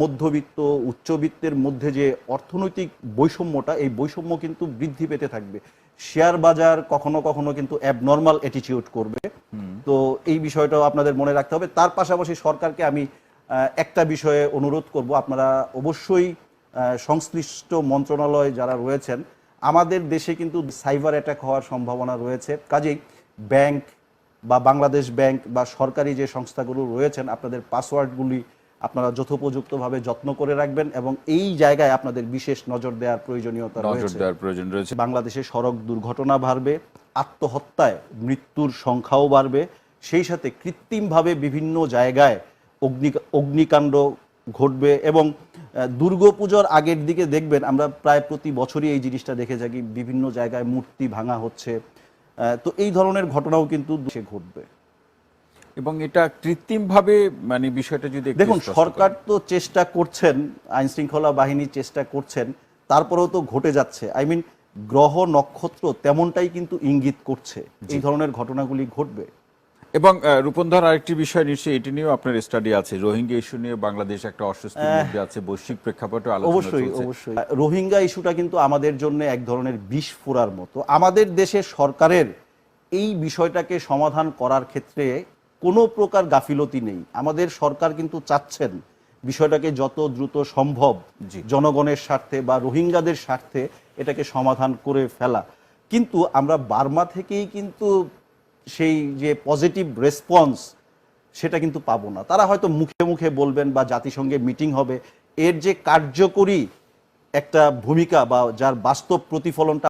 মধ্যবিত্ত উচ্চবিত্তের মধ্যে যে অর্থনৈতিক বৈষম্যটা এই বৈষম্য কিন্তু বৃদ্ধি পেতে থাকবে। শেয়ার বাজার কখনো কখনো কিন্তু অ্যাবনর্মাল অ্যাটিটিউড করবে। তো এই বিষয়টাও আপনাদের মনে রাখতে হবে। তার পাশাপাশি সরকারকে আমি একটা বিষয়ে অনুরোধ করব। আপনারা অবশ্যই সংশ্লিষ্ট মন্ত্রণালয় যারা রয়েছেন আমাদের দেশে কিন্তু সাইবার অ্যাটাক হওয়ার সম্ভাবনা রয়েছে। কাজেই ব্যাংক বা বাংলাদেশ ব্যাংক বা সরকারি যে সংস্থাগুলো রয়েছেন আপনাদের পাসওয়ার্ডগুলি আপনারা যথোপযুক্তভাবে যত্ন করে রাখবেন এবং এই জায়গায় আপনাদের বিশেষ নজর দেওয়ার প্রয়োজনীয়তা নজর রয়েছে। দেওয়ার প্রয়োজন রয়েছে। বাংলাদেশে সড়ক দুর্ঘটনা বাড়বে আত্মহত্যায় মৃত্যুর সংখ্যাও বাড়বে সেই সাথে কৃত্রিমভাবে বিভিন্ন জায়গায় অগ্নি অগ্নিকাণ্ড ঘটবে এবং দুর্গাপুজোর আগের দিকে দেখবেন আমরা প্রায় প্রতি বছরই এই জিনিসটা দেখে থাকি বিভিন্ন জায়গায় মূর্তি ভাঙা হচ্ছে। তো এই ধরনের ঘটনাও কিন্তু দেশে ঘটবে। এবং এটা কৃত্রিমভাবে মানে বিষয়টা যদি দেখুন সরকার তো চেষ্টা করছেন আইন শৃঙ্খলা বাহিনী চেষ্টা করছেন তারপরেও তো ঘটে যাচ্ছে। আই মিন গ্রহ নক্ষত্র তেমনটাই কিন্তু ইঙ্গিত করছে এই ধরনের ঘটনাগুলি ঘটবে। এবং রূপন্ধর আরেকটি বিষয় নিশ্চয়ই এটি নিয়েও আপনার স্টাডি আছে। রোহিঙ্গা ইস্যু নিয়ে বাংলাদেশ একটা অস্বস্তির মধ্যে আছে বৈশ্বিক প্রেক্ষাপটে আলোচনা অবশ্যই অবশ্যই। রোহিঙ্গা ইস্যুটা কিন্তু আমাদের জন্য এক ধরনের বিষ ফোড়ার মতো। আমাদের দেশের সরকারের এই বিষয়টাকে সমাধান করার ক্ষেত্রে কোনো প্রকার গাফিলতি নেই। আমাদের সরকার কিন্তু চাচ্ছেন বিষয়টাকে যত দ্রুত সম্ভব। জনগণের স্বার্থে বা রোহিঙ্গাদের স্বার্থে এটাকে সমাধান করে ফেলা। কিন্তু আমরা বার্মা থেকেই কিন্তু সেই যে পজিটিভ রেসপন্স সেটা কিন্তু পাবো না। তারা হয়তো মুখে মুখে বলবেন বা জাতিসংঘে মিটিং হবে। এর যে কার্যকরী একটা ভূমিকা বা যার বাস্তব প্রতিফলনটা